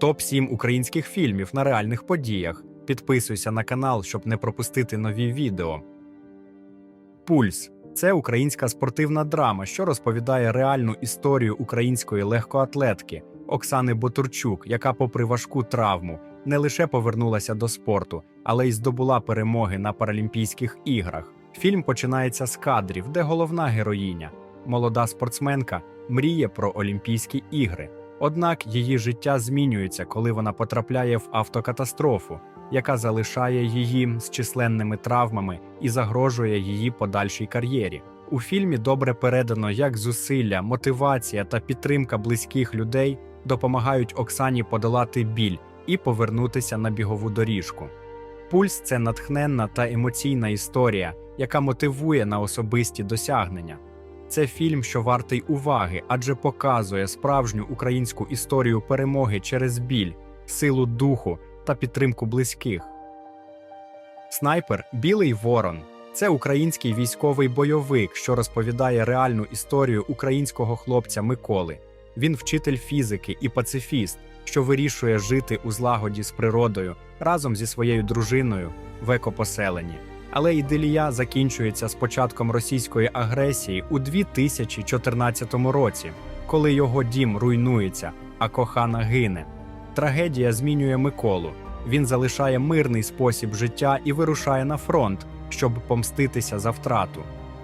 топ 7 українських фільмів на реальних подіях. Підписуйся на канал, щоб не пропустити нові відео. Пульс це українська спортивна драма, що розповідає реальну історію української легкоатлетки Оксани Ботурчук, яка, попри важку травму, не лише повернулася до спорту, але й здобула перемоги на Паралімпійських іграх. Фільм починається з кадрів, де головна героїня, молода спортсменка, мріє про Олімпійські ігри. Однак її життя змінюється, коли вона потрапляє в автокатастрофу, яка залишає її з численними травмами і загрожує її подальшій кар'єрі. У фільмі добре передано, як зусилля, мотивація та підтримка близьких людей допомагають Оксані подолати біль і повернутися на бігову доріжку. Пульс це натхненна та емоційна історія, яка мотивує на особисті досягнення. Це фільм, що вартий уваги, адже показує справжню українську історію перемоги через біль, силу духу та підтримку близьких. Снайпер Білий Ворон це український військовий бойовик, що розповідає реальну історію українського хлопця Миколи. Він вчитель фізики і пацифіст, що вирішує жити у злагоді з природою разом зі своєю дружиною в екопоселенні. Але ідилія закінчується з початком російської агресії у 2014 році, коли його дім руйнується, а кохана гине. Трагедія змінює Миколу. Він залишає мирний спосіб життя і вирушає на фронт, щоб помститися за втрату.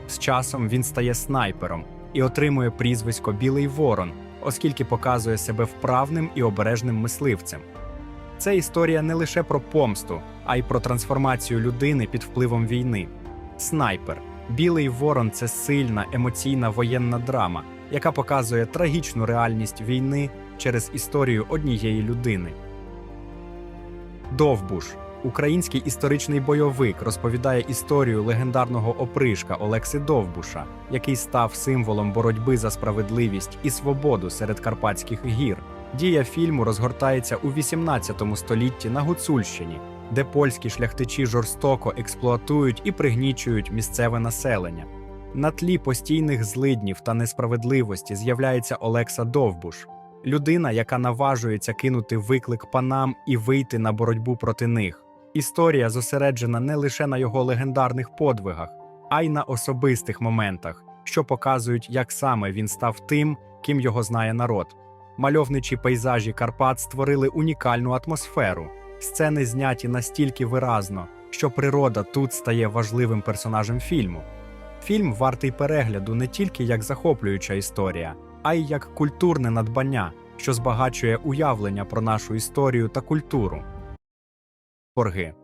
З часом він стає снайпером і отримує прізвисько Білий Ворон, оскільки показує себе вправним і обережним мисливцем. Це історія не лише про помсту, а й про трансформацію людини під впливом війни. Снайпер Білий Ворон це сильна емоційна воєнна драма, яка показує трагічну реальність війни через історію однієї людини. Довбуш український історичний бойовик розповідає історію легендарного опришка Олекси Довбуша, який став символом боротьби за справедливість і свободу серед Карпатських гір. Дія фільму розгортається у 18 столітті на Гуцульщині, де польські шляхтичі жорстоко експлуатують і пригнічують місцеве населення. На тлі постійних злиднів та несправедливості з'являється Олекса Довбуш, людина, яка наважується кинути виклик панам і вийти на боротьбу проти них. Історія зосереджена не лише на його легендарних подвигах, а й на особистих моментах, що показують, як саме він став тим, ким його знає народ. Мальовничі пейзажі Карпат створили унікальну атмосферу. Сцени зняті настільки виразно, що природа тут стає важливим персонажем фільму. Фільм вартий перегляду не тільки як захоплююча історія, а й як культурне надбання, що збагачує уявлення про нашу історію та культуру. Борги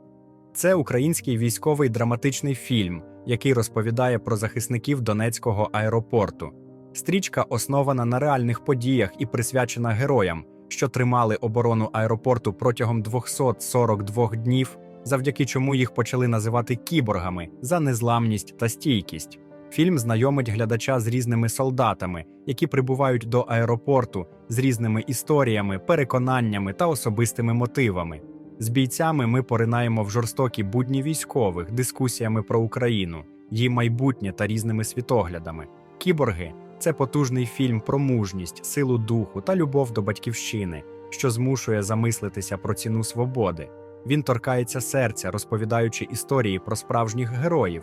це український військовий драматичний фільм, який розповідає про захисників Донецького аеропорту. Стрічка основана на реальних подіях і присвячена героям, що тримали оборону аеропорту протягом 242 днів, завдяки чому їх почали називати кіборгами за незламність та стійкість. Фільм знайомить глядача з різними солдатами, які прибувають до аеропорту з різними історіями, переконаннями та особистими мотивами. З бійцями ми поринаємо в жорстокі будні військових, дискусіями про Україну, її майбутнє та різними світоглядами. Кіборги це потужний фільм про мужність, силу духу та любов до батьківщини, що змушує замислитися про ціну свободи. Він торкається серця, розповідаючи історії про справжніх героїв.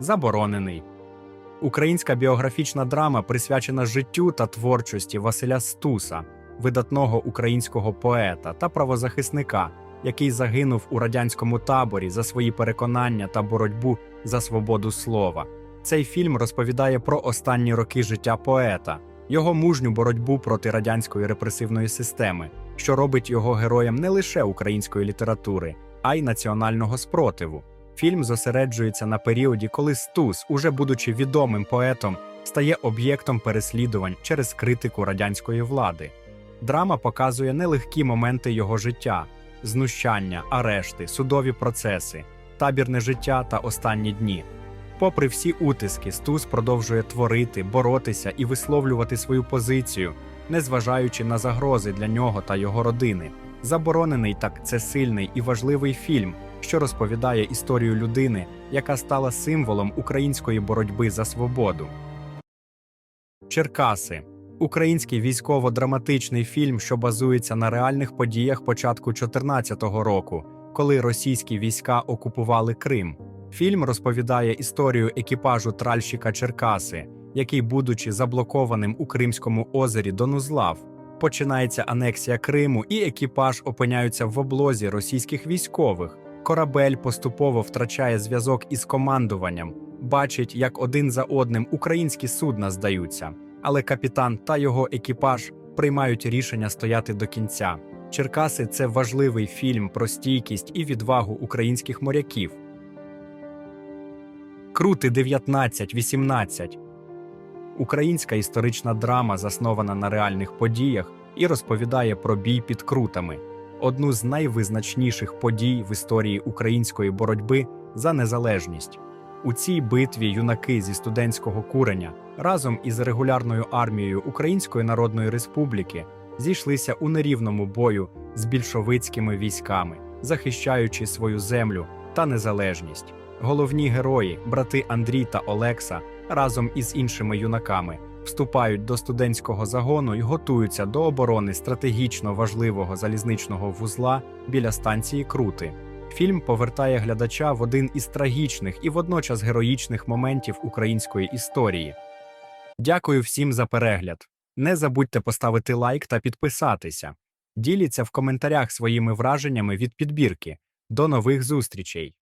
Заборонений. Українська біографічна драма присвячена життю та творчості Василя Стуса, видатного українського поета та правозахисника, який загинув у радянському таборі за свої переконання та боротьбу за свободу слова. Цей фільм розповідає про останні роки життя поета, його мужню боротьбу проти радянської репресивної системи, що робить його героєм не лише української літератури, а й національного спротиву. Фільм зосереджується на періоді, коли Стус, уже будучи відомим поетом, стає об'єктом переслідувань через критику радянської влади. Драма показує нелегкі моменти його життя: знущання, арешти, судові процеси, табірне життя та останні дні. Попри всі утиски, Стус продовжує творити, боротися і висловлювати свою позицію, незважаючи на загрози для нього та його родини. Заборонений так це сильний і важливий фільм, що розповідає історію людини, яка стала символом української боротьби за свободу. Черкаси Український військово-драматичний фільм, що базується на реальних подіях початку 2014 року, коли російські війська окупували Крим. Фільм розповідає історію екіпажу тральщика Черкаси, який, будучи заблокованим у Кримському озері, донузлав. Починається анексія Криму, і екіпаж опиняються в облозі російських військових. Корабель поступово втрачає зв'язок із командуванням, бачить, як один за одним українські судна здаються, але капітан та його екіпаж приймають рішення стояти до кінця. Черкаси це важливий фільм про стійкість і відвагу українських моряків. Крути 19-18 Українська історична драма заснована на реальних подіях і розповідає про бій під крутами, одну з найвизначніших подій в історії української боротьби за незалежність. У цій битві юнаки зі студентського куреня разом із регулярною армією Української Народної Республіки зійшлися у нерівному бою з більшовицькими військами, захищаючи свою землю та незалежність. Головні герої, брати Андрій та Олекса, разом із іншими юнаками вступають до студентського загону і готуються до оборони стратегічно важливого залізничного вузла біля станції Крути. Фільм повертає глядача в один із трагічних і водночас героїчних моментів української історії. Дякую всім за перегляд. Не забудьте поставити лайк та підписатися. Діліться в коментарях своїми враженнями від підбірки. До нових зустрічей!